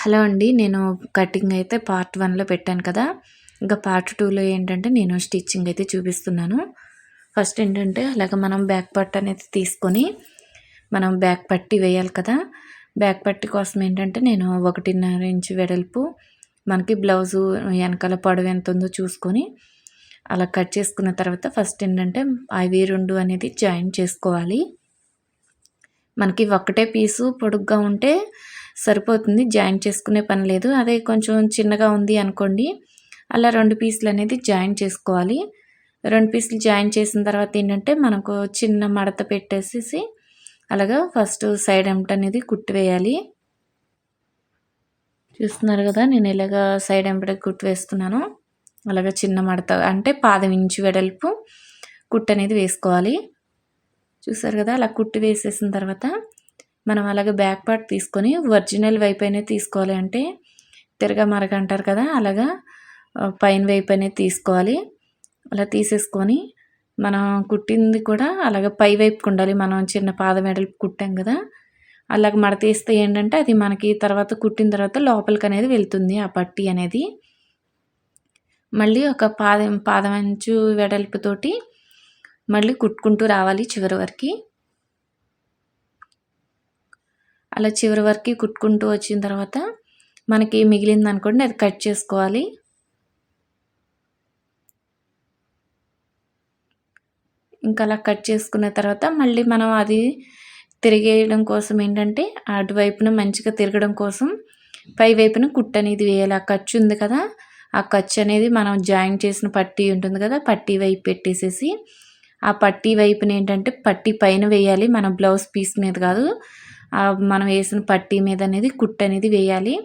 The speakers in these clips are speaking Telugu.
హలో అండి నేను కటింగ్ అయితే పార్ట్ వన్లో పెట్టాను కదా. ఇంకా పార్ట్ టూలో ఏంటంటే నేను స్టిచ్చింగ్ అయితే చూపిస్తున్నాను. ఫస్ట్ ఏంటంటే అలాగ మనం బ్యాక్ పట్ అనేది తీసుకొని మనం బ్యాక్ పట్టి వేయాలి కదా. బ్యాక్ పట్టి కోసం ఏంటంటే నేను ఒకటిన్నర ఇంచు వెడల్పు మనకి బ్లౌజు వెనకాల పొడవు ఎంత ఉందో చూసుకొని అలా కట్ చేసుకున్న తర్వాత ఫస్ట్ ఏంటంటే అవి రెండు అనేది జాయిన్ చేసుకోవాలి. మనకి ఒక్కటే పీసు పొడుగ్గా ఉంటే సరిపోతుంది. జాయింట్ చేసుకునే పని లేదు. అదే కొంచెం చిన్నగా ఉంది అనుకోండి. అలా రెండు పీసులు అనేది జాయిన్ చేసుకోవాలి. రెండు పీసులు జాయిన్ చేసిన తర్వాత ఏంటంటే మనకు చిన్న మడత పెట్టేసేసి అలాగా ఫస్ట్ సైడ్ ఎంట అనేది కుట్టివేయాలి. చూస్తున్నారు కదా నేను ఇలాగ సైడ్ ఎంపడ కుట్టు వేసుకున్నాను అలాగా చిన్న మడత అంటే పాదం ఇంచు వెడల్పు కుట్టు అనేది వేసుకోవాలి. చూసారు కదా అలా కుట్టు వేసేసిన తర్వాత మనం అలాగే బ్యాక్ పార్ట్ తీసుకొని ఒరిజినల్ వైపు అనేది తీసుకోవాలి అంటే తిరగ మరగ అంటారు కదా అలాగా పైన వైపు అనేది తీసుకోవాలి. అలా తీసేసుకొని మనం కుట్టింది కూడా అలాగే పై వైపుకు ఉండాలి. మనం చిన్న పాద మెడలు కుట్టాం కదా అలాగ మడతీస్తే ఏంటంటే అది మనకి తర్వాత కుట్టిన తర్వాత లోపలికి అనేది వెళ్తుంది ఆ పట్టి అనేది. మళ్ళీ ఒక పాదం పాదమంచు వెడల్పుతోటి మళ్ళీ కుట్టుకుంటూ రావాలి చివరి వరకు. అలా చివరి వరకు కుట్టుకుంటూ వచ్చిన తర్వాత మనకి మిగిలింది అనుకోండి అది కట్ చేసుకోవాలి. ఇంకా అలా కట్ చేసుకున్న తర్వాత మళ్ళీ మనం అది తిరిగేయడం కోసం ఏంటంటే అటువైపున మంచిగా తిరగడం కోసం పై వైపున కుట్టు అనేది వేయాలి. ఆ ఖర్చు ఉంది కదా ఆ ఖర్చు అనేది మనం జాయిన్ చేసిన పట్టీ ఉంటుంది కదా పట్టీ వైపు పెట్టేసేసి ఆ పట్టీ వైపున ఏంటంటే పట్టీ పైన వేయాలి. మన బ్లౌజ్ పీస్ మీద కాదు మనం వేసిన పట్టీ మీద అనేది కుట్ అనేది వేయాలి.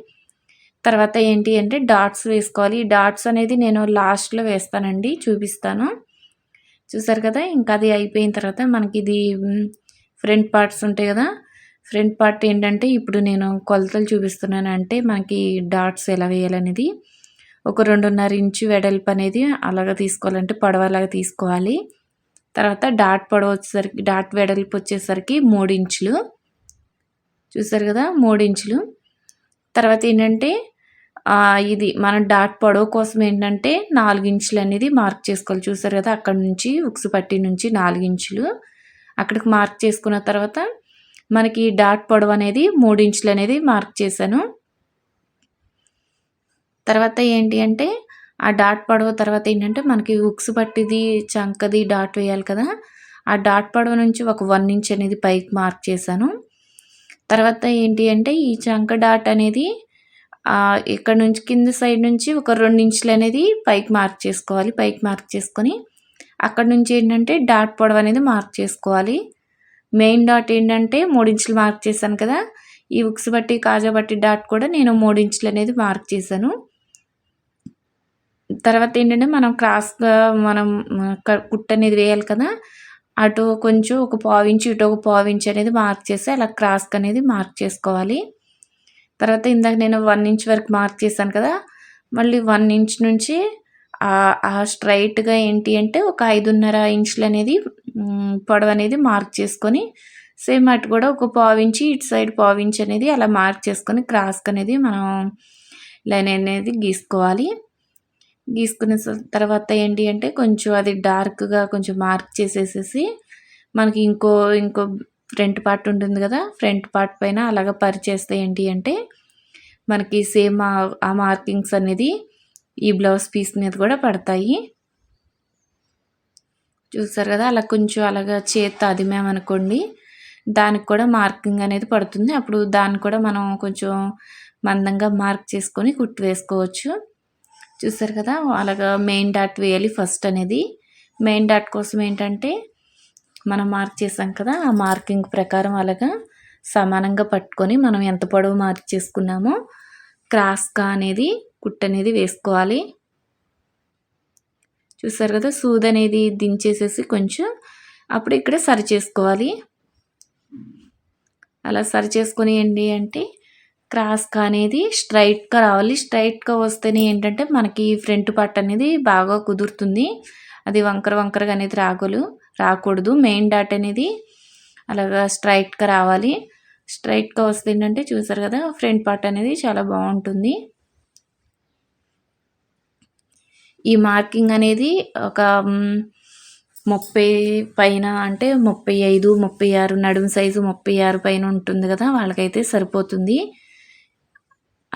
తర్వాత ఏంటి అంటే డాట్స్ వేసుకోవాలి. ఈ డాట్స్ అనేది నేను లాస్ట్లో వేస్తానండి చూపిస్తాను. చూసారు కదా ఇంకా అది అయిపోయిన తర్వాత మనకి ఇది ఫ్రంట్ పార్ట్స్ ఉంటాయి కదా ఫ్రంట్ పార్ట్ ఏంటంటే ఇప్పుడు నేను కొలతలు చూపిస్తున్నాను అంటే మనకి డాట్స్ ఎలా వేయాలనేది. ఒక రెండున్నర ఇంచు వెడల్పు అనేది అలాగ తీసుకోవాలంటే పొడవలాగా తీసుకోవాలి. తర్వాత డాట్ పొడవ వచ్చేసరికి డాట్ వెడల్పు వచ్చేసరికి మూడు ఇంచులు. చూసారు కదా మూడు ఇంచులు తర్వాత ఏంటంటే ఇది మన డాట్ పొడవు కోసం ఏంటంటే నాలుగించులు అనేది మార్క్ చేసుకోవాలి. చూసారు కదా అక్కడ నుంచి ఉక్సు పట్టి నుంచి నాలుగు ఇంచులు అక్కడికి మార్క్ చేసుకున్న తర్వాత మనకి డాట్ పొడవు అనేది మూడు ఇంచులు అనేది మార్క్ చేశాను. తర్వాత ఏంటి అంటే ఆ డాట్ పొడవు తర్వాత ఏంటంటే మనకి ఉక్స్ పట్టిది చంకది డాట్ వేయాలి కదా. ఆ డాట్ పొడవు నుంచి ఒక వన్ ఇంచ్ అనేది పైకి మార్క్ చేశాను. తర్వాత ఏంటి అంటే ఈ చంక డాట్ అనేది ఇక్కడ నుంచి కింద సైడ్ నుంచి ఒక రెండు ఇంచులు అనేది పైకి మార్క్ చేసుకోవాలి. పైకి మార్క్ చేసుకొని అక్కడ నుంచి ఏంటంటే డాట్ పొడవు అనేది మార్క్ చేసుకోవాలి. మెయిన్ డాట్ ఏంటంటే మూడించులు మార్క్ చేశాను కదా ఈ ఉక్స్ బట్టి కాజా బట్టి డాట్ కూడా నేను మూడించులు అనేది మార్క్ చేశాను. తర్వాత ఏంటంటే మనం క్రాస్గా మనం కుట్ట అనేది వేయాలి కదా అటు కొంచెం ఒక పావించి ఇటు ఒక పావించి అనేది మార్క్ చేసి అలా క్రాస్క్ అనేది మార్క్ చేసుకోవాలి. తర్వాత ఇందాక నేను వన్ ఇంచ్ వరకు మార్క్ చేశాను కదా మళ్ళీ వన్ ఇంచ్ నుంచి ఆ స్ట్రైట్గా ఏంటి అంటే ఒక ఐదున్నర ఇంచులు అనేది పొడవు అనేది మార్క్ చేసుకొని సేమ్ అటు కూడా ఒక పావించి ఇటు సైడ్ పావించి అనేది అలా మార్క్ చేసుకొని క్రాస్క్ అనేది మనం లైన్ అనేది గీసుకోవాలి. గీసుకున్న తర్వాత ఏంటి అంటే కొంచెం అది డార్క్గా కొంచెం మార్క్ చేసేసేసి మనకి ఇంకో ఇంకో ఫ్రంట్ పార్ట్ ఉంటుంది కదా ఫ్రంట్ పార్ట్ పైన అలాగ పరిచేస్తే ఏంటి అంటే మనకి సేమ్ ఆ మార్కింగ్స్ అనేది ఈ బ్లౌజ్ పీస్ మీద కూడా పడతాయి. చూసారు కదా అలా కొంచెం అలాగా చేత్తో అదిమేమనుకోండి దానికి కూడా మార్కింగ్ అనేది పడుతుంది. అప్పుడు దాన్ని కూడా మనం కొంచెం మందంగా మార్క్ చేసుకొని కుట్టు వేసుకోవచ్చు. చూసారు కదా అలాగా మెయిన్ డాట్ వేయాలి ఫస్ట్ అనేది. మెయిన్ డాట్ కోసం ఏంటంటే మనం మార్క్ చేసాం కదా ఆ మార్కింగ్ ప్రకారం అలాగా సమానంగా పట్టుకొని మనం ఎంత పొడవు మార్క్ చేసుకున్నామో క్రాస్గా అనేది కుట్ అనేది వేసుకోవాలి. చూసారు కదా సూద్ అనేది దించేసేసి కొంచెం అప్పుడు ఇక్కడ సరి చేసుకోవాలి. అలా సరి చేసుకొని ఏంటి అంటే క్రాస్గా అనేది స్ట్రైట్గా రావాలి. స్ట్రైట్గా వస్తేనే ఏంటంటే మనకి ఫ్రంట్ పార్ట్ అనేది బాగా కుదురుతుంది. అది వంకర వంకరగా అనేది రాగలు రాకూడదు. మెయిన్ డాట్ అనేది అలాగా స్ట్రైట్గా రావాలి. స్ట్రైట్గా వస్తే ఏంటంటే చూసారు కదా ఫ్రంట్ పార్ట్ అనేది చాలా బాగుంటుంది. ఈ మార్కింగ్ అనేది ఒక ముప్పై పైన అంటే ముప్పై ఐదు ముప్పై ఆరు నడుము సైజు ముప్పై ఆరు పైన ఉంటుంది కదా వాళ్ళకైతే సరిపోతుంది.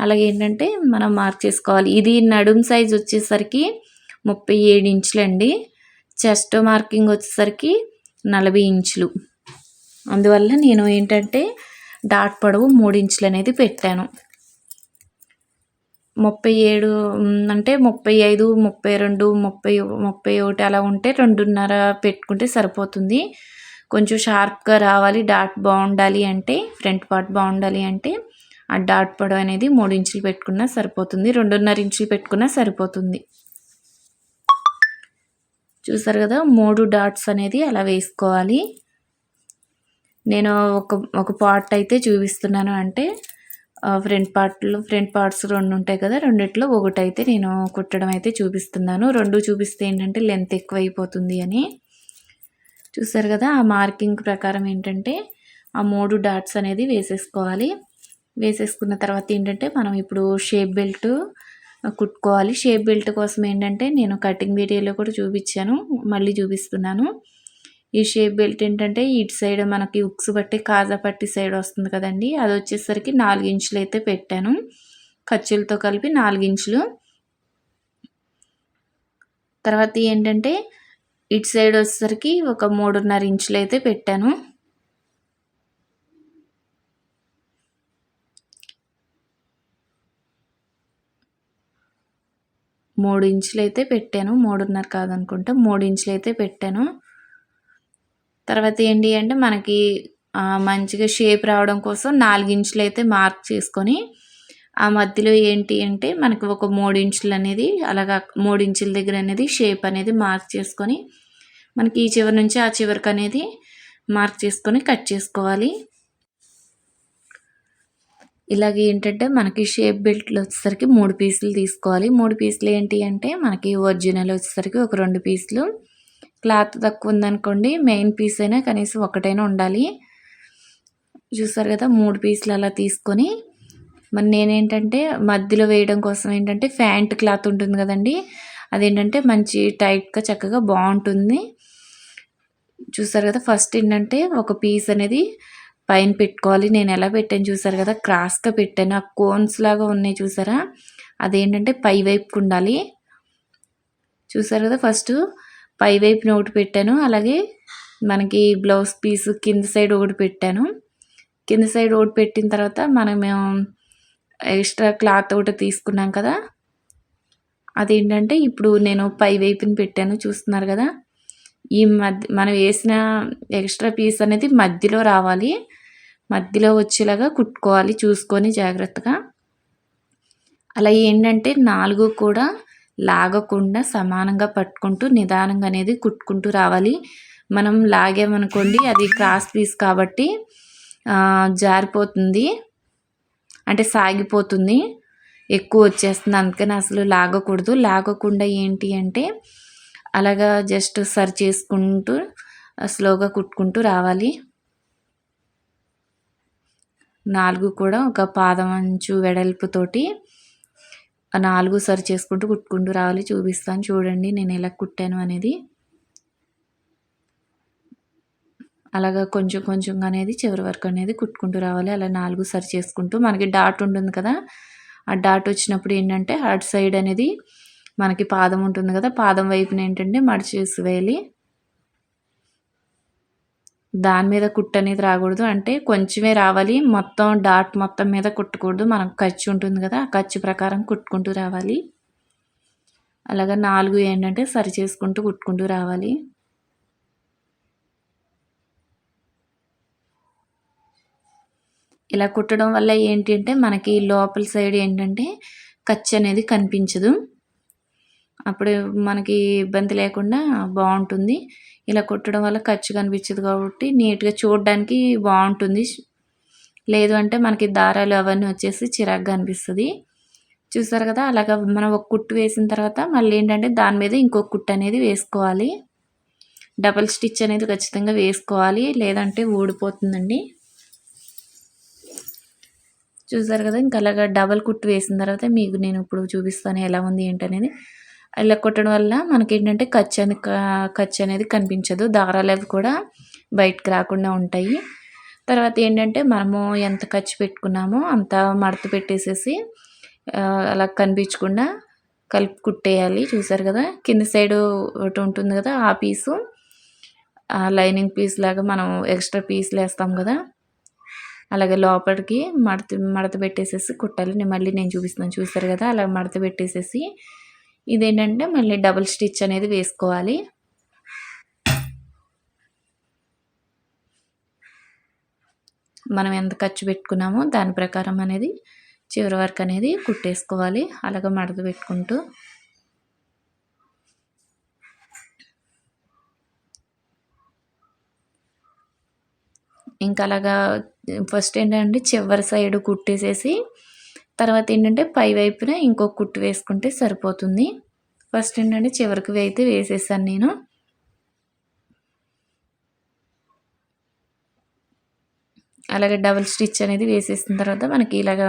అలాగే ఏంటంటే మనం మార్క్ చేసుకోవాలి. ఇది నడుం సైజ్ వచ్చేసరికి ముప్పై ఏడు ఇంచులండి చెస్ట్ మార్కింగ్ వచ్చేసరికి నలభై ఇంచులు. అందువల్ల నేను ఏంటంటే డాట్ పొడవు మూడు ఇంచులు అనేది పెట్టాను. ముప్పై ఏడు అంటే ముప్పై ఐదు ముప్పై రెండు ముప్పై ముప్పై ఒకటి అలా ఉంటే రెండున్నర పెట్టుకుంటే సరిపోతుంది. కొంచెం షార్ప్గా రావాలి డాట్ బాగుండాలి అంటే ఫ్రంట్ పార్ట్ బాగుండాలి అంటే డాట్ పొడవు అనేది మూడు ఇంచులు పెట్టుకున్నా సరిపోతుంది రెండున్నర ఇంచులు పెట్టుకున్నా సరిపోతుంది. చూసారు కదా మూడు డాట్స్ అనేది అలా వేసుకోవాలి. నేను ఒక ఒక పార్ట్ అయితే చూపిస్తున్నాను అంటే ఫ్రంట్ పార్ట్లో ఫ్రంట్ పార్ట్స్ రెండు ఉంటాయి కదా రెండిట్లో ఒకటి అయితే నేను కుట్టడం అయితే చూపిస్తున్నాను. రెండు చూపిస్తే ఏంటంటే లెంత్ ఎక్కువ అయిపోతుంది అని. చూసారు కదా ఆ మార్కింగ్ ప్రకారం ఏంటంటే ఆ మూడు డాట్స్ అనేది వేసేసుకోవాలి. వేసేసుకున్న తర్వాత ఏంటంటే మనం ఇప్పుడు షేప్ బెల్ట్ కుట్టుకోవాలి. షేప్ బెల్ట్ కోసం ఏంటంటే నేను కటింగ్ వీడియోలో కూడా చూపించాను. మళ్ళీ చూపిస్తున్నాను. ఈ షేప్ బెల్ట్ ఏంటంటే ఇటు సైడ్ మనకి ఉక్స్ బట్టి కాజా పట్టి సైడ్ వస్తుంది కదండి. అది వచ్చేసరికి నాలుగు ఇంచులు అయితే పెట్టాను. ఖర్చులతో కలిపి నాలుగు ఇంచులు. తర్వాత ఏంటంటే ఇటు సైడ్ వచ్చేసరికి ఒక మూడున్నర ఇంచులు అయితే పెట్టాను. మూడు ఇంచులు అయితే పెట్టాను. మూడున్నర కాదనుకుంటా. మూడు ఇంచులు అయితే పెట్టాను. తర్వాత ఏంటి అంటే మనకి మంచిగా షేప్ రావడం కోసం నాలుగు ఇంచులు అయితే మార్క్ చేసుకొని ఆ మధ్యలో ఏంటి అంటే మనకి ఒక మూడు ఇంచులు అనేది అలాగా మూడు ఇంచుల దగ్గర అనేది షేప్ అనేది మార్క్ చేసుకొని మనకి ఈ చివరి నుంచి ఆ చివరికి అనేది మార్క్ చేసుకొని కట్ చేసుకోవాలి. ఇలాగ ఏంటంటే మనకి షేప్ బెల్ట్లు వచ్చేసరికి మూడు పీసులు తీసుకోవాలి. మూడు పీసులు ఏంటి అంటే మనకి ఒరిజినల్ వచ్చేసరికి ఒక రెండు పీసులు. క్లాత్ తక్కువ ఉందనుకోండి మెయిన్ పీస్ అయినా కనీసం ఒకటైనా ఉండాలి. చూసారు కదా మూడు పీసులు అలా తీసుకొని మరి నేనేంటంటే మధ్యలో వేయడం కోసం ఏంటంటే ఫ్యాంట్ క్లాత్ ఉంటుంది కదండి అదేంటంటే మంచి టైట్గా చక్కగా బాగుంటుంది. చూసారు కదా ఫస్ట్ ఏంటంటే ఒక పీస్ అనేది పైన పెట్టుకోవాలి. నేను ఎలా పెట్టాను చూసారు కదా? క్రాస్గా పెట్టాను. ఆ కోన్స్ లాగా ఉన్నాయి చూసారా? అదేంటంటే పై వైపుకు ఉండాలి. చూసారు కదా? ఫస్ట్ పై వైపున ఒకటి పెట్టాను. అలాగే మనకి బ్లౌజ్ పీస్ కింద సైడ్ ఒకటి పెట్టాను. కింద సైడ్ ఒకటి పెట్టిన తర్వాత మనం ఎక్స్ట్రా క్లాత్ ఒకటి తీసుకున్నాం కదా? అదేంటంటే ఇప్పుడు నేను పై వైపుని పెట్టాను. చూస్తున్నారు కదా? ఈ మధ్య మనం వేసిన ఎక్స్ట్రా పీస్ అనేది మధ్యలో రావాలి. మధ్యలో వచ్చేలాగా కుట్టుకోవాలి చూసుకొని జాగ్రత్తగా. అలా ఏంటంటే నాలుగు కూడా లాగకుండా సమానంగా పట్టుకుంటూ నిదానంగా అనేది కుట్టుకుంటూ రావాలి. మనం లాగామనుకోండి అది క్రాస్ పీస్ కాబట్టి జారిపోతుంది. అంటే సాగిపోతుంది. ఎక్కువ వచ్చేస్తుంది. అందుకని అసలు లాగకూడదు. లాగకుండా ఏంటి అంటే అలాగా జస్ట్ సరి చేసుకుంటూ స్లోగా కుట్టుకుంటూ రావాలి. నాలుగు కూడా ఒక పాదం అంచు వెడల్పుతోటి నాలుగు సరి చేసుకుంటూ కుట్టుకుంటూ రావాలి. చూపిస్తాను. చూడండి నేను ఎలా కుట్టాను అనేది. అలాగా కొంచెం కొంచెం అనేది చివరి వరకు అనేది కుట్టుకుంటూ రావాలి. అలా నాలుగు సరి చేసుకుంటూ మనకి డాట్ ఉంటుంది కదా ఆ డాట్ వచ్చినప్పుడు ఏంటంటే అటు సైడ్ అనేది మనకి పాదం ఉంటుంది కదా పాదం వైపున ఏంటంటే మడిచేసి వేయాలి. దాని మీద కుట్టు అనేది రాకూడదు. అంటే కొంచెమే రావాలి. మొత్తం డాట్ మొత్తం మీద కుట్టకూడదు. మనకు ఖర్చు ఉంటుంది కదా ఆ ఖర్చు ప్రకారం కుట్టుకుంటూ రావాలి. అలాగా నాలుగు ఏంటంటే సరి చేసుకుంటూ కుట్టుకుంటూ రావాలి. ఇలా కుట్టడం వల్ల ఏంటంటే మనకి లోపల సైడ్ ఏంటంటే ఖర్చు అనేది కనిపించదు. అప్పుడు మనకి ఇబ్బంది లేకుండా బాగుంటుంది. ఇలా కుట్టడం వల్ల ఖర్చు కనిపించదు కాబట్టి నీట్గా చూడడానికి బాగుంటుంది. లేదు అంటే మనకి దారాలు అవన్నీ వచ్చేసి చిరాగ్గా అనిపిస్తుంది. చూసారు కదా అలాగా మనం ఒక కుట్టు వేసిన తర్వాత మళ్ళీ ఏంటంటే దాని మీద ఇంకొక కుట్టు అనేది వేసుకోవాలి. డబల్ స్టిచ్ అనేది ఖచ్చితంగా వేసుకోవాలి. లేదంటే ఊడిపోతుందండి. చూసారు కదా ఇంకా అలాగా డబల్ కుట్టు వేసిన తర్వాత మీకు నేను ఇప్పుడు చూపిస్తాను ఎలా ఉంది ఏంటనేది. ఇలా కుట్టడం వల్ల మనకి ఏంటంటే ఖర్చు అని ఖర్చు అనేది కనిపించదు. దారాలు అవి కూడా బయటకు రాకుండా ఉంటాయి. తర్వాత ఏంటంటే మనము ఎంత ఖర్చు పెట్టుకున్నామో అంత మడత పెట్టేసేసి అలా కనిపించకుండా కలిపి కుట్టేయాలి. చూసారు కదా? కింద సైడు ఒకటి ఉంటుంది కదా ఆ పీసు. ఆ లైనింగ్ పీస్ లాగా మనం ఎక్స్ట్రా పీసులు వేస్తాం కదా? అలాగే లోపలికి మడత మడత పెట్టేసేసి కుట్టాలి. నేను మళ్ళీ నేను చూపిస్తున్నాను. చూసారు కదా? అలా మడత పెట్టేసేసి ఇదేంటంటే మళ్ళీ డబుల్ స్టిచ్ అనేది వేసుకోవాలి. మనం ఎంత ఖర్చు పెట్టుకున్నామో దాని ప్రకారం అనేది చివరి వరకు అనేది కుట్టేసుకోవాలి. అలాగే మడత పెట్టుకుంటూ. ఇంకా అలాగా ఫస్ట్ ఏంటంటే చివరి సైడ్ కుట్టేసేసి తర్వాత ఏంటంటే పై వైపున ఇంకొక కుట్టు వేసుకుంటే సరిపోతుంది. ఫస్ట్ ఏంటంటే చివరికి అయితే వేసేసాను నేను. అలాగే డబుల్ స్టిచ్ అనేది వేసేసిన తర్వాత మనకి um, ఇలాగ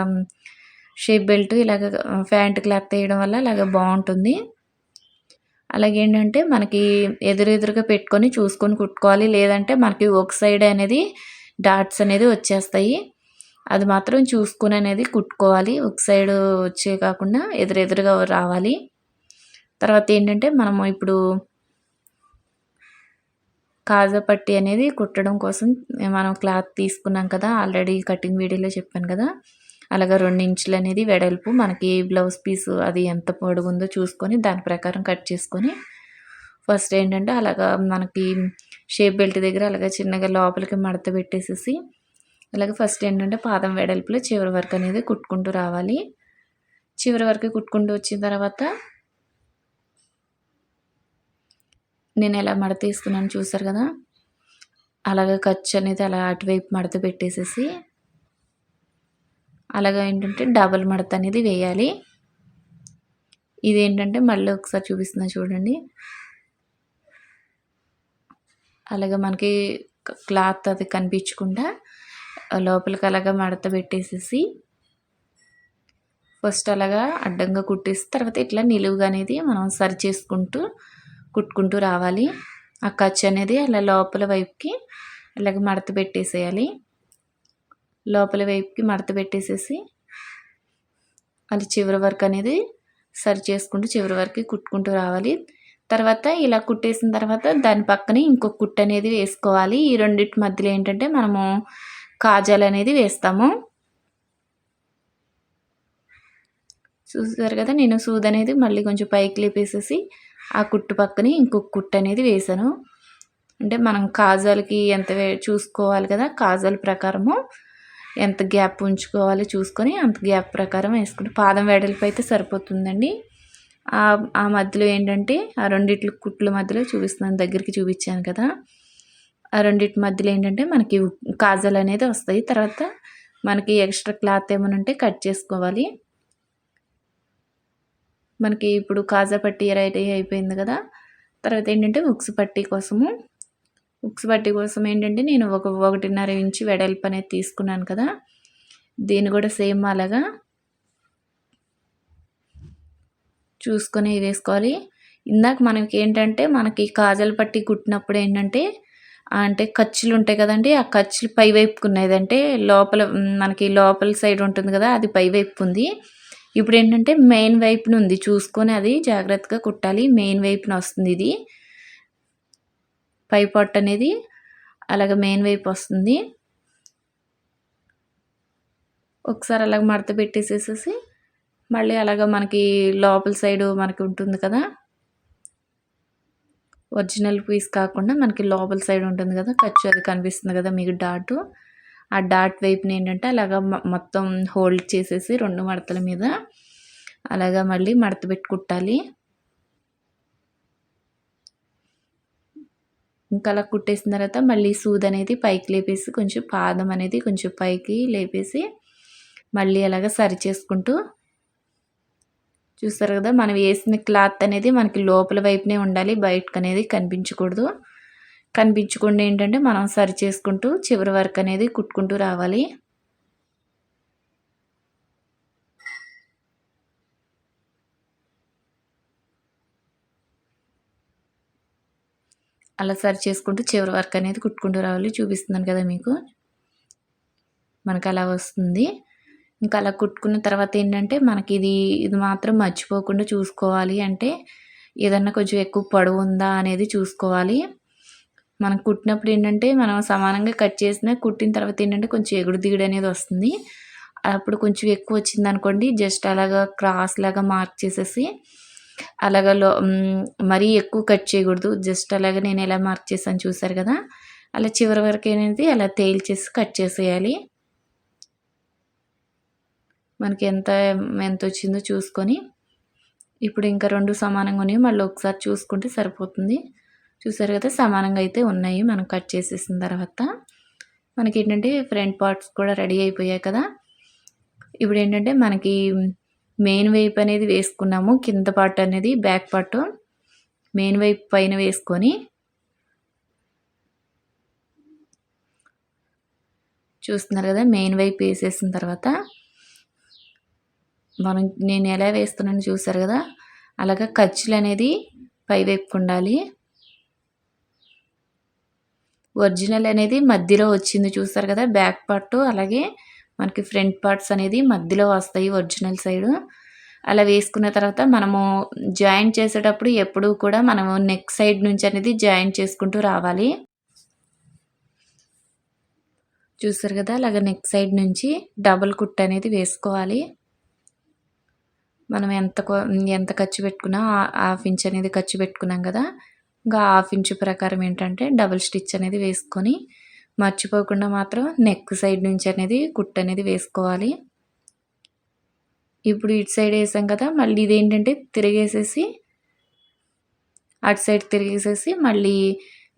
షేప్ బెల్ట్ ఇలాగ ప్యాంట్ క్లాత్ వేయడం వల్ల అలాగ బాగుంటుంది. అలాగే ఏంటంటే మనకి ఎదురెదురుగా పెట్టుకొని చూసుకొని కుట్టుకోవాలి. లేదంటే మనకి ఒక సైడ్ అనేది డాట్స్ అనేది వచ్చేస్తాయి. అది మాత్రం చూసుకుని అనేది కుట్టుకోవాలి. ఒక సైడ్ వచ్చే కాకుండా ఎదురెదురుగా రావాలి. తర్వాత ఏంటంటే మనము ఇప్పుడు కాజా పట్టి అనేది కుట్టడం కోసం మనం క్లాత్ తీసుకున్నాం కదా ఆల్రెడీ కటింగ్ వీడియోలో చెప్పాను కదా. అలాగా రెండు ఇంచులు అనేది వెడల్పు మనకి బ్లౌజ్ పీస్ అది ఎంత పొడుగుందో చూసుకొని దాని ప్రకారం కట్ చేసుకొని ఫస్ట్ ఏంటంటే అలాగా మనకి షేప్ బెల్ట్ దగ్గర అలాగే చిన్నగా లోపలికి మడత పెట్టేసేసి అలాగే ఫస్ట్ ఏంటంటే పాదం వెడల్పులో చివరి వరకు అనేది కుట్టుకుంటూ రావాలి. చివరి వరకు కుట్టుకుంటూ వచ్చిన తర్వాత నేను ఎలా మడత తీసుకున్నాను చూసారు కదా? అలాగే ఖర్చు అనేది అలా అటువైపు మడత పెట్టేసేసి అలాగా ఏంటంటే డబల్ మడత అనేది వేయాలి. ఇది ఏంటంటే మళ్ళీ ఒకసారి చూపిస్తున్నా చూడండి. అలాగే మనకి క్లాత్ అది కనిపించకుండా లోపలికి అలాగా మడత పెట్టేసేసి ఫస్ట్ అలాగా అడ్డంగా కుట్టేసి తర్వాత ఇట్లా నిలువుగా అనేది మనం సరి చేసుకుంటూ కుట్టుకుంటూ రావాలి. ఆ ఖర్చు అనేది అలా లోపల వైపుకి అలాగే మడత పెట్టేసేయాలి. లోపల వైపుకి మడత పెట్టేసేసి అది చివరి వరకు అనేది సరి చేసుకుంటూ చివరి వరకు కుట్టుకుంటూ రావాలి. తర్వాత ఇలా కుట్టేసిన తర్వాత దాని పక్కనే ఇంకొక కుట్టు అనేది వేసుకోవాలి. ఈ రెండింటి మధ్యలో ఏంటంటే మనము కాజాలు అనేది వేస్తాము. చూసారు కదా నేను సూద్ అనేది మళ్ళీ కొంచెం పైకి లేపేసేసి ఆ కుట్టు పక్కనే ఇంకొక కుట్టు అనేది వేసాను. అంటే మనం కాజాలకి ఎంత చూసుకోవాలి కదా కాజాల ప్రకారము ఎంత గ్యాప్ ఉంచుకోవాలి చూసుకొని అంత గ్యాప్ ప్రకారం వేసుకుంటే పాదం వెడల్పు అయితే సరిపోతుందండి. ఆ మధ్యలో ఏంటంటే ఆ రెండిట్ల కుట్ల మధ్యలో చూపిస్తున్నాను దగ్గరికి చూపించాను కదా. రెండింటి మధ్యలో ఏంటంటే మనకి కాజల్ అనేది వస్తాయి. తర్వాత మనకి ఎక్స్ట్రా క్లాత్ ఏమైనా ఉంటే కట్ చేసుకోవాలి. మనకి ఇప్పుడు కాజా పట్టి రెడీ అయిపోయింది కదా. తర్వాత ఏంటంటే ఉక్స్ పట్టి కోసము. ఉక్స్ పట్టి కోసం ఏంటంటే నేను ఒక ఒకటిన్నర ఇంచు వెడల్పు అనేది తీసుకున్నాను కదా. దీన్ని కూడా సేమ్ అలాగా చూసుకొని వేసుకోవాలి. ఇందాక మనకి ఏంటంటే మనకి కాజల్ పట్టి కుట్టినప్పుడు ఏంటంటే అంటే ఖర్చులు ఉంటాయి కదండి ఆ ఖర్చులు పై వైపుకున్నది అంటే లోపల మనకి లోపల సైడ్ ఉంటుంది కదా అది పై వైపు ఉంది. ఇప్పుడు ఏంటంటే మెయిన్ వైపున ఉంది. చూసుకొని అది జాగ్రత్తగా కుట్టాలి. మెయిన్ వైపున వస్తుంది ఇది. పై పొట్ట అనేది అలాగ మెయిన్ వైపు వస్తుంది. ఒకసారి అలాగ మడత పెట్టేసేసేసి మళ్ళీ అలాగ మనకి లోపల సైడు మనకి ఉంటుంది కదా ఒరిజినల్ పీస్ కాకుండా మనకి లోపల సైడ్ ఉంటుంది కదా ఖర్చు అది కనిపిస్తుంది కదా మీకు డాటు. ఆ డాట్ వైపుని ఏంటంటే అలాగా మొత్తం హోల్డ్ చేసేసి రెండు మడతల మీద అలాగా మళ్ళీ మడత పెట్టి కుట్టాలి. ఇంకా అలా కుట్టేసిన తర్వాత మళ్ళీ సూద్ అనేది పైకి లేపేసి కొంచెం పాదం అనేది కొంచెం పైకి లేపేసి మళ్ళీ అలాగ సరి చేసుకుంటూ చూస్తారు కదా మనం వేసిన క్లాత్ అనేది మనకి లోపల వైపునే ఉండాలి బయటకు అనేది కనిపించకూడదు. కనిపించకుండా ఏంటంటే మనం సరి చేసుకుంటూ చివరి వర్క్ అనేది కుట్టుకుంటూ రావాలి. అలా సరి చేసుకుంటూ చివరి వర్క్ అనేది కుట్టుకుంటూ రావాలి. చూపిస్తున్నాను కదా మీకు. మనకు అలా వస్తుంది. ఇంకా అలా కుట్టుకున్న తర్వాత ఏంటంటే మనకి ఇది ఇది మాత్రం మర్చిపోకుండా చూసుకోవాలి. అంటే ఏదన్నా కొంచెం ఎక్కువ పొడవు ఉందా అనేది చూసుకోవాలి. మనం కుట్టినప్పుడు ఏంటంటే మనం సమానంగా కట్ చేసిన కుట్టిన తర్వాత ఏంటంటే కొంచెం ఎగుడు దిగుడు అనేది వస్తుంది. అప్పుడు కొంచెం ఎక్కువ వచ్చింది అనుకోండి జస్ట్ అలాగా క్రాస్ లాగా మార్క్ చేసేసి అలాగ లో మరీ ఎక్కువ కట్ చేయకూడదు. జస్ట్ అలాగా నేను ఎలా మార్క్ చేశాను చూసారు కదా? అలా చివరి వరకు అనేది అలా తేల్చేసి కట్ చేసేయాలి. మనకి ఎంత ఎంత వచ్చిందో చూసుకొని ఇప్పుడు ఇంకా రెండు సమానంగా ఉన్నాయి. మళ్ళీ ఒకసారి చూసుకుంటే సరిపోతుంది. చూసారు కదా సమానంగా అయితే ఉన్నాయి. మనం కట్ చేసేసిన తర్వాత మనకి ఏంటంటే ఫ్రంట్ పార్ట్స్ కూడా రెడీ అయిపోయాయి కదా. ఇప్పుడు ఏంటంటే మనకి మెయిన్ వైపు అనేది వేసుకున్నాము. కింద పార్ట్ అనేది బ్యాక్ పార్ట్. మెయిన్ వైపు పైన వేసుకొని చూస్తున్నారు కదా మెయిన్ వైపు వేసేసిన తర్వాత మనం నేను ఎలా వేస్తున్నాను చూసారు కదా? అలాగా ఖర్చులు అనేది పై ఉండాలి. ఒరిజినల్ అనేది మధ్యలో వచ్చింది చూసారు కదా? బ్యాక్ పార్ట్ అలాగే మనకి ఫ్రంట్ పార్ట్స్ అనేది మధ్యలో వస్తాయి ఒరిజినల్ సైడ్. అలా వేసుకున్న తర్వాత మనము జాయింట్ చేసేటప్పుడు ఎప్పుడూ కూడా మనము నెక్ సైడ్ నుంచి అనేది జాయింట్ చేసుకుంటూ రావాలి. చూసారు కదా? అలాగ నెక్ సైడ్ నుంచి డబుల్ కుట్ అనేది వేసుకోవాలి. మనం ఎంత ఎంత ఖర్చు పెట్టుకున్నా హాఫ్ ఇంచ్ అనేది ఖర్చు పెట్టుకున్నాం కదా. ఇంకా హాఫ్ ఇంచ్ ప్రకారం ఏంటంటే డబుల్ స్టిచ్ అనేది వేసుకొని మర్చిపోకుండా మాత్రం నెక్ సైడ్ నుంచి అనేది కుట్ అనేది వేసుకోవాలి. ఇప్పుడు ఇటు సైడ్ వేసాం కదా మళ్ళీ ఇదేంటంటే తిరిగేసేసి అటు సైడ్ తిరిగేసేసి మళ్ళీ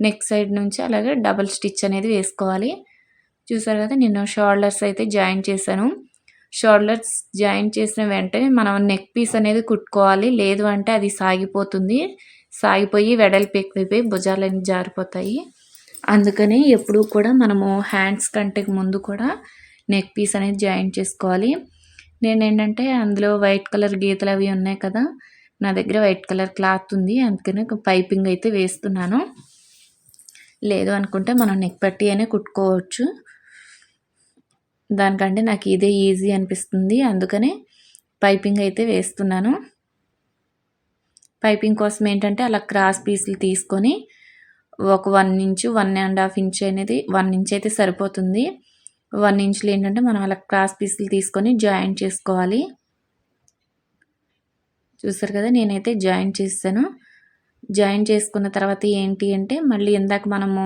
నెక్ సైడ్ నుంచి అలాగే డబల్ స్టిచ్ అనేది వేసుకోవాలి. చూసారు కదా నేను షోల్డర్స్ అయితే జాయిన్ చేశాను. షోల్డర్స్ జాయిన్ చేసిన వెంటనే మనం నెక్ పీస్ అనేది కుట్టుకోవాలి. లేదు అంటే అది సాగిపోతుంది. సాగిపోయి వెడల్పు ఎక్కువైపోయి భుజాలన్నీ జారిపోతాయి. అందుకని ఎప్పుడూ కూడా మనము హ్యాండ్స్ కంటే ముందు కూడా నెక్ పీస్ అనేది జాయిన్ చేసుకోవాలి. నేను ఏంటంటే అందులో వైట్ కలర్ గీతలు అవి ఉన్నాయి కదా నా దగ్గర వైట్ కలర్ క్లాత్ ఉంది. అందుకని పైపింగ్ అయితే వేస్తున్నాను. లేదు అనుకుంటే మనం నెక్ పట్టి అనే కుట్టుకోవచ్చు. దానికంటే నాకు ఇదే ఈజీ అనిపిస్తుంది. అందుకనే పైపింగ్ అయితే వేస్తున్నాను. పైపింగ్ కోసం ఏంటంటే అలా క్రాస్ పీసులు తీసుకొని ఒక one inch one and half inch అనేది వన్ ఇంచ్ అయితే సరిపోతుంది. వన్ ఇంచ్లు ఏంటంటే మనం అలా క్రాస్ పీసులు తీసుకొని జాయింట్ చేసుకోవాలి. చూసారు కదా నేనైతే జాయింట్ చేస్తాను జాయిన్ చేసుకున్న తర్వాత ఏంటి అంటే మళ్ళీ ఇందాక మనము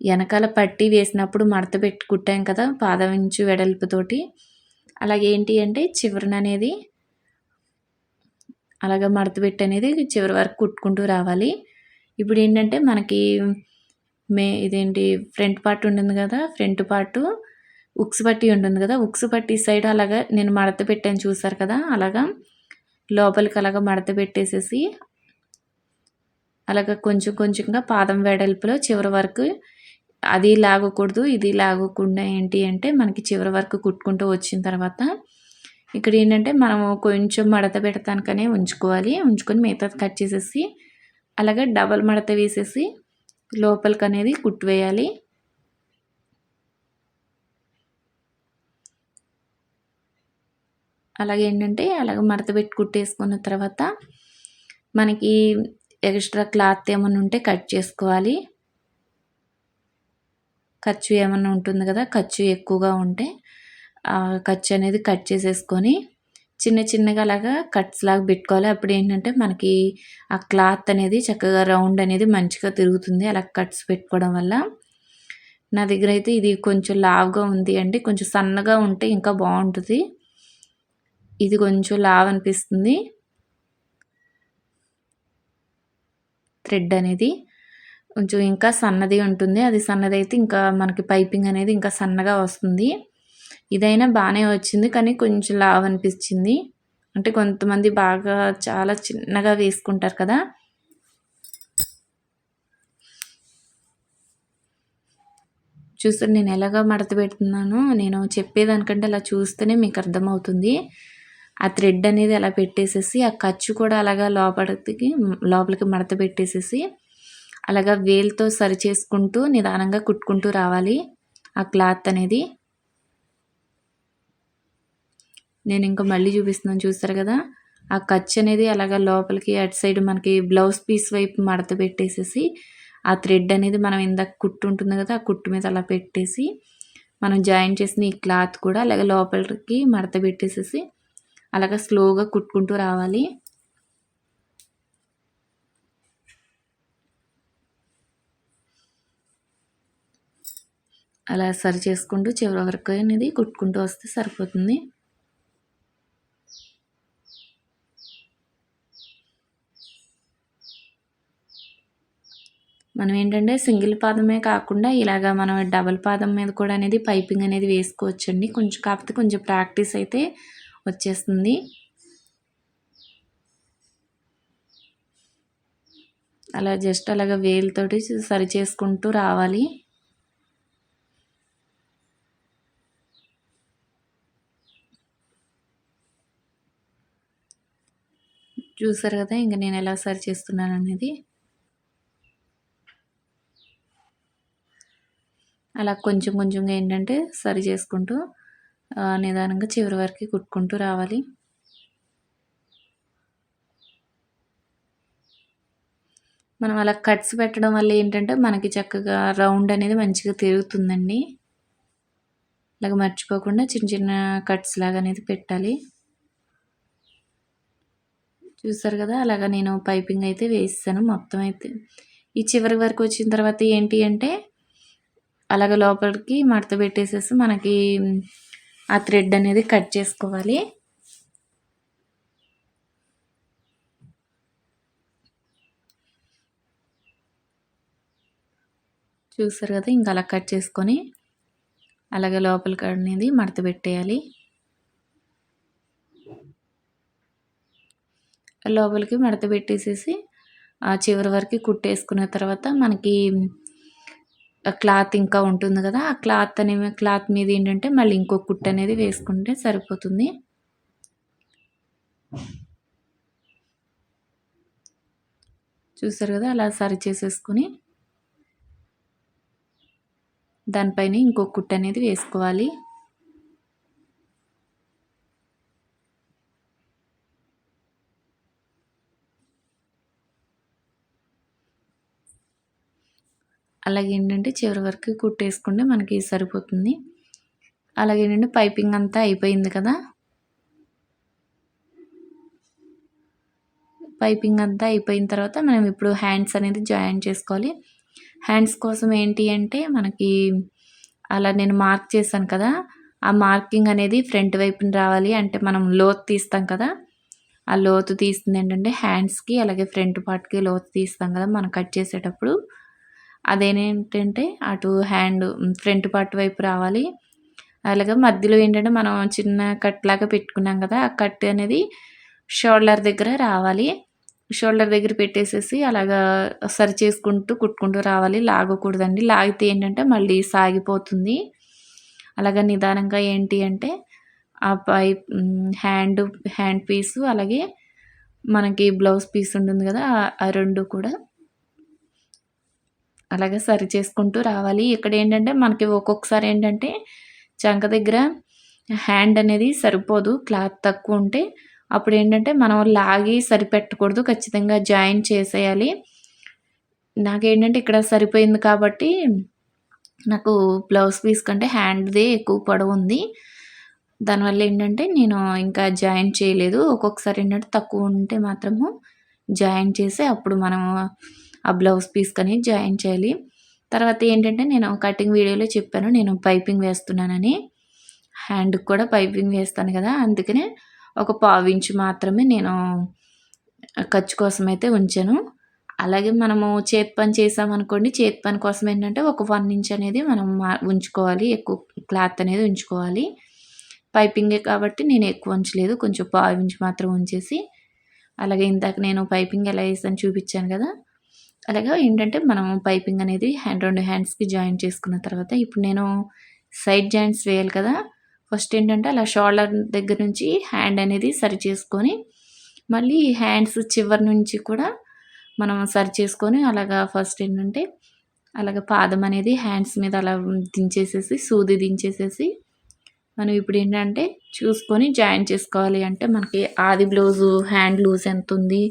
వెనకాల పట్టి వేసినప్పుడు మడత పెట్టి కుట్టాం కదా పాదం ఇంచు వెడల్పుతోటి అలాగే ఏంటి అంటే చివరన అనేది అలాగ మడత పెట్టి అనేది చివరి వరకు కుట్టుకుంటూ రావాలి. ఇప్పుడు ఏంటంటే మనకి మే ఇదేంటి ఫ్రంట్ పార్ట్ ఉంటుంది కదా ఫ్రంట్ పార్టు ఉక్స్ పట్టి ఉంటుంది కదా ఉక్స్ పట్టి సైడ్ అలాగా నేను మడత పెట్టాను చూసారు కదా అలాగా లోపలికి అలాగా మడత పెట్టేసేసి అలాగ కొంచెం కొంచెంగా పాదం వెడల్పులో చివరి వరకు అది లాగకూడదు ఇది లాగకుండా ఏంటి అంటే మనకి చివరి వరకు కుట్టుకుంటూ వచ్చిన తర్వాత ఇక్కడ ఏంటంటే మనము కొంచెం మడత పెడతానికనే ఉంచుకోవాలి. ఉంచుకొని మిగతా కట్ చేసేసి అలాగే డబల్ మడత వేసేసి లోపలికి అనేది కుట్టు వేయాలి అలాగే ఏంటంటే అలాగే మడత పెట్టి కుట్టేసుకున్న తర్వాత మనకి ఎక్స్ట్రా క్లాత్ ఏమైనా ఉంటే కట్ చేసుకోవాలి. ఖర్చు ఏమన్నా ఉంటుంది కదా ఖర్చు ఎక్కువగా ఉంటే ఖర్చు అనేది కట్ చేసేసుకొని చిన్న చిన్నగా అలాగా కట్స్ లాగా పెట్టుకోవాలి. అప్పుడు ఏంటంటే మనకి ఆ క్లాత్ అనేది చక్కగా రౌండ్ అనేది మంచిగా తిరుగుతుంది. అలా కట్స్ పెట్టుకోవడం వల్ల నా దగ్గర అయితే ఇది కొంచెం లావుగా ఉంది అండి. కొంచెం సన్నగా ఉంటే ఇంకా బాగుంటుంది. ఇది కొంచెం లావ్ అనిపిస్తుంది. థ్రెడ్ అనేది కొంచెం ఇంకా సన్నది ఉంటుంది. అది సన్నది అయితే ఇంకా మనకి పైపింగ్ అనేది ఇంకా సన్నగా వస్తుంది. ఇదైనా బాగానే వచ్చింది కానీ కొంచెం లావ్ అనిపించింది. అంటే కొంతమంది బాగా చాలా చిన్నగా వేసుకుంటారు కదా. చూస్తే నేను ఎలాగా మడత పెడుతున్నాను నేను చెప్పేదానికంటే అలా చూస్తేనే మీకు అర్థమవుతుంది. ఆ థ్రెడ్ అనేది అలా పెట్టేసేసి ఆ ఖర్చు కూడా అలాగా లోపలికి లోపలికి మడత పెట్టేసేసి అలాగా వేలుతో సరి చేసుకుంటూ నిదానంగా కుట్టుకుంటూ రావాలి. ఆ క్లాత్ అనేది. నేను ఇంకా మళ్ళీ చూపిస్తున్నాను చూస్తారు కదా? ఆ ఖర్చు అనేది అలాగా లోపలికి అటు సైడ్ మనకి బ్లౌజ్ పీస్ వైపు మడత పెట్టేసేసి ఆ థ్రెడ్ అనేది మనం ఇందాక కుట్టు ఉంటుంది కదా ఆ కుట్టు మీద అలా పెట్టేసి మనం జాయిన్ చేసిన ఈ క్లాత్ కూడా అలాగే లోపలికి మడత పెట్టేసేసి అలాగా స్లోగా కుట్టుకుంటూ రావాలి. అలా సరి చేసుకుంటూ చివరి వరకు అనేది కుట్టుకుంటూ వస్తే సరిపోతుంది. మనం ఏంటంటే సింగిల్ పాదమే కాకుండా ఇలాగా మనం డబల్ పాదం మీద కూడా అనేది పైపింగ్ అనేది వేసుకోవచ్చండి. కొంచెం కాకపోతే కొంచెం ప్రాక్టీస్ అయితే వచ్చేస్తుంది. అలా జస్ట్ అలాగ వేలుతోటి సరి చేసుకుంటూ రావాలి. చూసారు కదా ఇంకా నేను ఎలా సరి చేస్తున్నాను అనేది. అలా కొంచెం కొంచెంగా ఏంటంటే సరి చేసుకుంటూ నిదానంగా చివరి వరకు కుట్టుకుంటూ రావాలి. మనం అలా కట్స్ పెట్టడం వల్ల ఏంటంటే మనకి చక్కగా రౌండ్ అనేది మంచిగా తిరుగుతుందండి. అలాగ మర్చిపోకుండా చిన్న చిన్న కట్స్ లాగా అనేది పెట్టాలి. చూస్తారు కదా అలాగా నేను పైపింగ్ అయితే వేస్తాను మొత్తం అయితే. ఈ చివరి వరకు వచ్చిన తర్వాత ఏంటి అంటే అలాగ లోపలికి మడత పెట్టేసేసి మనకి ఆ థ్రెడ్ అనేది కట్ చేసుకోవాలి. చూసారు కదా ఇంకా అలా కట్ చేసుకొని అలాగే లోపలికి అనేది మడత పెట్టేయాలి. లోపలికి మడత పెట్టేసేసి ఆ చివరి వరకు కుట్టేసుకున్న తర్వాత మనకి క్లాత్ ఇంకా ఉంటుంది కదా ఆ క్లాత్ అనే క్లాత్ మీద ఏంటంటే మళ్ళీ ఇంకో కుట్ అనేది వేసుకుంటే సరిపోతుంది. చూసారు కదా అలా సరి చేసేసుకొని దానిపైన ఇంకో కుట్ అనేది వేసుకోవాలి. అలాగే ఏంటంటే చివరి వరకు కుట్టేసుకుంటే మనకి సరిపోతుంది. అలాగే ఏంటంటే పైపింగ్ అంతా అయిపోయింది కదా? పైపింగ్ అంతా అయిపోయిన తర్వాత మనం ఇప్పుడు హ్యాండ్స్ అనేది జాయిన్ చేసుకోవాలి. హ్యాండ్స్ కోసం ఏంటి అంటే మనకి అలా నేను మార్క్ చేశాను కదా? ఆ మార్కింగ్ అనేది ఫ్రంట్ వైపున రావాలి. అంటే మనం లోతు తీస్తాం కదా? ఆ లోతు తీస్తుంది ఏంటంటే హ్యాండ్స్కి అలాగే ఫ్రంట్ పార్ట్కి లోతు తీస్తాం కదా మనం కట్ చేసేటప్పుడు. అదేంటంటే అటు హ్యాండ్ ఫ్రంట్ పార్ట్ వైపు రావాలి. అలాగే మధ్యలో ఏంటంటే మనం చిన్న కట్ లాగా పెట్టుకున్నాం కదా ఆ కట్ అనేది షోల్డర్ దగ్గర రావాలి. షోల్డర్ దగ్గర పెట్టేసేసి అలాగా సరి చేసుకుంటూ కుట్టుకుంటూ రావాలి. లాగకూడదండి. లాగితే ఏంటంటే మళ్ళీ సాగిపోతుంది. అలాగే నిదానంగా ఏంటి అంటే ఆ పై హ్యాండ్ హ్యాండ్ పీసు అలాగే మనకి బ్లౌజ్ పీస్ ఉంటుంది కదా ఆ రెండు కూడా అలాగే సరి చేసుకుంటూ రావాలి. ఇక్కడ ఏంటంటే మనకి ఒక్కొక్కసారి ఏంటంటే చంక దగ్గర హ్యాండ్ అనేది సరిపోదు క్లాత్ తక్కువ ఉంటే. అప్పుడు ఏంటంటే మనం లాగి సరిపెట్టకూడదు ఖచ్చితంగా జాయిన్ చేసేయాలి. నాకేంటంటే ఇక్కడ సరిపోయింది కాబట్టి నాకు బ్లౌజ్ పీస్ కంటే హ్యాండ్దే ఎక్కువ పొడవు ఉంది. దానివల్ల ఏంటంటే నేను ఇంకా జాయిన్ చేయలేదు. ఒక్కొక్కసారి ఏంటంటే తక్కువ ఉంటే మాత్రము జాయిన్ చేసి అప్పుడు మనం ఆ బ్లౌజ్ పీస్ కానీ జాయిన్ చేయాలి. తర్వాత ఏంటంటే నేను కటింగ్ వీడియోలో చెప్పాను నేను పైపింగ్ వేస్తున్నానని. హ్యాండ్కి కూడా పైపింగ్ వేస్తాను కదా అందుకనే ఒక పావు ఇంచు మాత్రమే నేను ఖర్చు కోసం అయితే ఉంచాను. అలాగే మనము చేతి పని చేసామనుకోండి చేతి పని కోసం ఏంటంటే ఒక వన్ ఇంచ్ అనేది మనం ఉంచుకోవాలి ఎక్కువ క్లాత్ అనేది ఉంచుకోవాలి. పైపింగే కాబట్టి నేను ఎక్కువ ఉంచలేదు కొంచెం పావు ఇంచు మాత్రం ఉంచేసి. అలాగే ఇందాక నేను పైపింగ్ ఎలా వేసాను చూపించాను కదా అలాగే ఏంటంటే మనం పైపింగ్ అనేది హ్యాండ్ రెండు హ్యాండ్స్కి జాయిన్ చేసుకున్న తర్వాత ఇప్పుడు నేను సైడ్ జాయింట్స్ వేయాలి కదా. ఫస్ట్ ఏంటంటే అలా షోల్డర్ దగ్గర నుంచి హ్యాండ్ అనేది సరి చేసుకొని మళ్ళీ హ్యాండ్స్ చివరి నుంచి కూడా మనం సరి చేసుకొని అలాగా ఫస్ట్ ఏంటంటే అలాగ పాదం అనేది హ్యాండ్స్ మీద అలా దించేసేసి సూది దించేసేసి మనం ఇప్పుడు ఏంటంటే చూసుకొని జాయిన్ చేసుకోవాలి అంటే మనకి ఆది బ్లౌజు హ్యాండ్ లూజ్ ఎంత ఉంది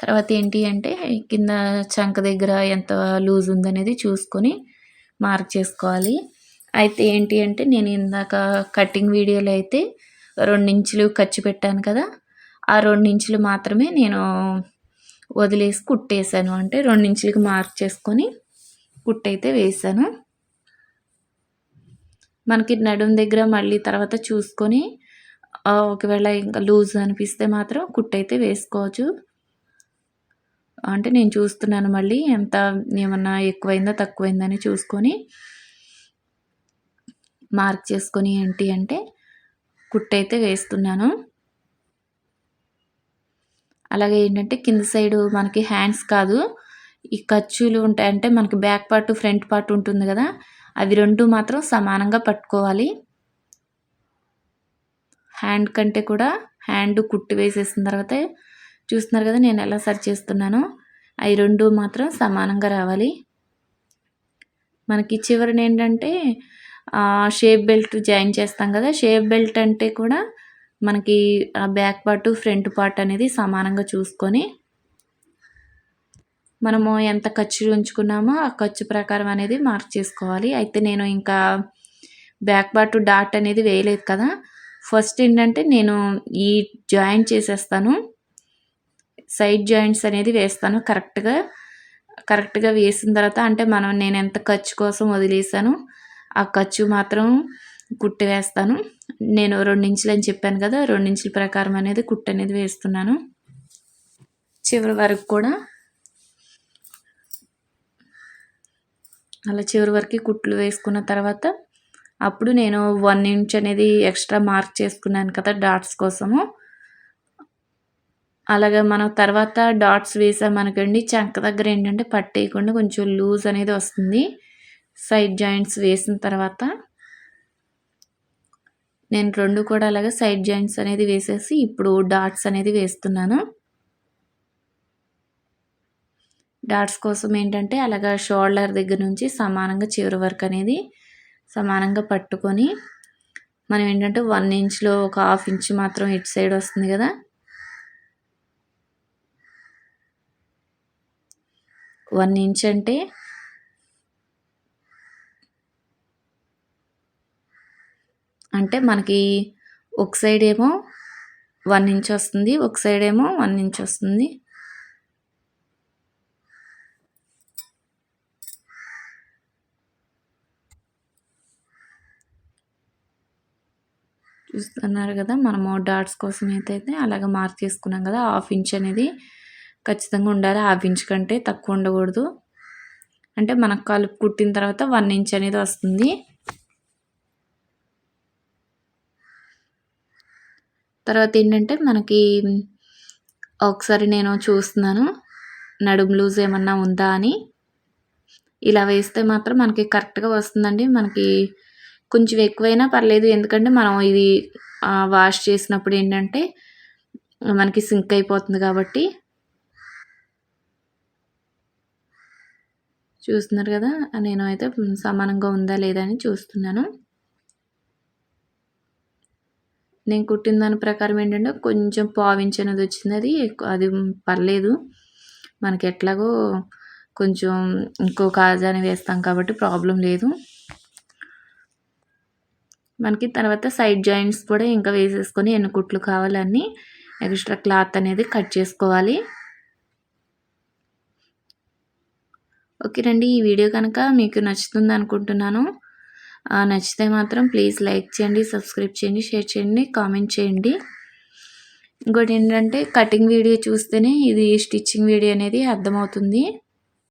తర్వాత ఏంటి అంటే కింద చంక దగ్గర ఎంత లూజ్ ఉందనేది చూసుకొని మార్క్ చేసుకోవాలి. అయితే ఏంటి అంటే నేను ఇందాక కటింగ్ వీడియోలో అయితే రెండు ఇంచులు ఖర్చు పెట్టాను కదా ఆ రెండు ఇంచులు మాత్రమే నేను వదిలేసి కుట్టేశాను. అంటే రెండు ఇంచులకి మార్క్ చేసుకొని కుట్టయితే వేసాను మనకి నడుం దగ్గర మళ్ళీ తర్వాత చూసుకొని ఒకవేళ ఇంకా లూజ్ అనిపిస్తే మాత్రం కుట్టయితే వేసుకోవచ్చు. అంటే నేను చూస్తున్నాను మళ్ళీ ఎంత ఏమన్నా ఎక్కువైందా తక్కువైందని చూసుకొని మార్క్ చేసుకొని ఏంటి అంటే కుట్టయితే వేస్తున్నాను. అలాగే ఏంటంటే కింద సైడు మనకి హ్యాండ్స్ కాదు ఈ ఖర్చులు ఉంటాయి అంటే మనకి బ్యాక్ పార్ట్ ఫ్రంట్ పార్ట్ ఉంటుంది కదా అవి రెండు మాత్రం సమానంగా పట్టుకోవాలి. హ్యాండ్ కంటే కూడా హ్యాండ్ కుట్టి వేసేసిన తర్వాత చూస్తున్నారు కదా నేను ఎలా సరి చేస్తున్నానో. అవి రెండు మాత్రం సమానంగా రావాలి. మనకి చివరిని ఏంటంటే షేప్ బెల్ట్ జాయిన్ చేస్తాం కదా షేప్ బెల్ట్ అంటే కూడా మనకి ఆ బ్యాక్ పార్ట్ ఫ్రంట్ పార్ట్ అనేది సమానంగా చూసుకొని మనము ఎంత ఖర్చు ఉంచుకున్నామో ఆ ఖర్చు ప్రకారం అనేది మార్క్ చేసుకోవాలి. అయితే నేను ఇంకా బ్యాక్ పార్ట్ డాట్ అనేది వేయలేదు కదా. ఫస్ట్ ఏంటంటే నేను ఈ జాయిన్ చేసేస్తాను. సైడ్ జాయింట్స్ అనేది వేస్తాను. కరెక్ట్గా కరెక్ట్గా వేసిన తర్వాత అంటే మనం నేను ఎంత ఖర్చు కోసం వదిలేసాను ఆ ఖర్చు మాత్రం కుట్టి వేస్తాను నేను రెండించులు అని చెప్పాను కదా రెండించుల ప్రకారం అనేది కుట్టు అనేది వేస్తున్నాను. చివరి వరకు కూడా అలా చివరి వరకు కుట్లు వేసుకున్న తర్వాత అప్పుడు నేను వన్ ఇంచ్ అనేది ఎక్స్ట్రా మార్క్ చేసుకున్నాను కదా డాట్స్ కోసము. అలాగే మనం తర్వాత డాట్స్ వేసామనుకోండి చంక దగ్గర ఏంటంటే పట్టేయకుండా కొంచెం లూజ్ అనేది వస్తుంది. సైడ్ జాయింట్స్ వేసిన తర్వాత నేను రెండు కూడా అలాగే సైడ్ జాయింట్స్ అనేది వేసేసి ఇప్పుడు డాట్స్ అనేది వేస్తున్నాను. డాట్స్ కోసం ఏంటంటే అలాగా షోల్డర్ దగ్గర నుంచి సమానంగా చివరి వరకు అనేది సమానంగా పట్టుకొని మనం ఏంటంటే వన్ ఇంచ్లో ఒక హాఫ్ ఇంచ్ మాత్రం ఇటు సైడ్ వస్తుంది కదా. వన్ ఇంచ్ అంటే అంటే మనకి ఒక సైడ్ ఏమో వన్ ఇంచ్ వస్తుంది ఒక సైడ్ ఏమో వన్ ఇంచ్ వస్తుంది. చూస్తున్నారు కదా మనము డాట్స్ కోసం అయితే అలాగ మార్క్ చేసుకున్నాం కదా హాఫ్ ఇంచ్ అనేది ఖచ్చితంగా ఉండాలి. హాఫ్ ఇంచ్ కంటే తక్కువ ఉండకూడదు. అంటే మనకు కలుపు కుట్టిన తర్వాత వన్ ఇంచ్ అనేది వస్తుంది. తర్వాత ఏంటంటే మనకి ఒకసారి నేను చూస్తున్నాను. నడుము లూజ్ ఏమన్నా ఉందా అని. ఇలా వేస్తే మాత్రం మనకి కరెక్ట్గా వస్తుందండి. మనకి కొంచెం ఎక్కువైనా పర్లేదు. ఎందుకంటే మనం ఇది వాష్ చేసినప్పుడు ఏంటంటే మనకి సింక్ అయిపోతుంది కాబట్టి చూస్తున్నారు కదా నేను అయితే సమానంగా ఉందా లేదా అని చూస్తున్నాను. నేను కుట్టిన దాని ప్రకారం ఏంటంటే కొంచెం పావించి అనేది వచ్చింది. అది అది పర్లేదు. మనకి ఎట్లాగో కొంచెం ఇంకో కాజాని వేస్తాం కాబట్టి ప్రాబ్లం లేదు. మనకి తర్వాత సైడ్ జాయింట్స్ కూడా ఇంకా వేసేసుకొని ఎన్ని కుట్లు కావాలని ఎక్స్ట్రా క్లాత్ అనేది కట్ చేసుకోవాలి. ఓకేనండి ఈ వీడియో కనుక మీకు నచ్చుతుంది అనుకుంటున్నాను. నచ్చితే మాత్రం ప్లీజ్ లైక్ చేయండి సబ్స్క్రైబ్ చేయండి షేర్ చేయండి కామెంట్ చేయండి. ఇంకోటి ఏంటంటే కటింగ్ వీడియో చూస్తేనే ఇది స్టిచ్చింగ్ వీడియో అనేది అర్థమవుతుంది.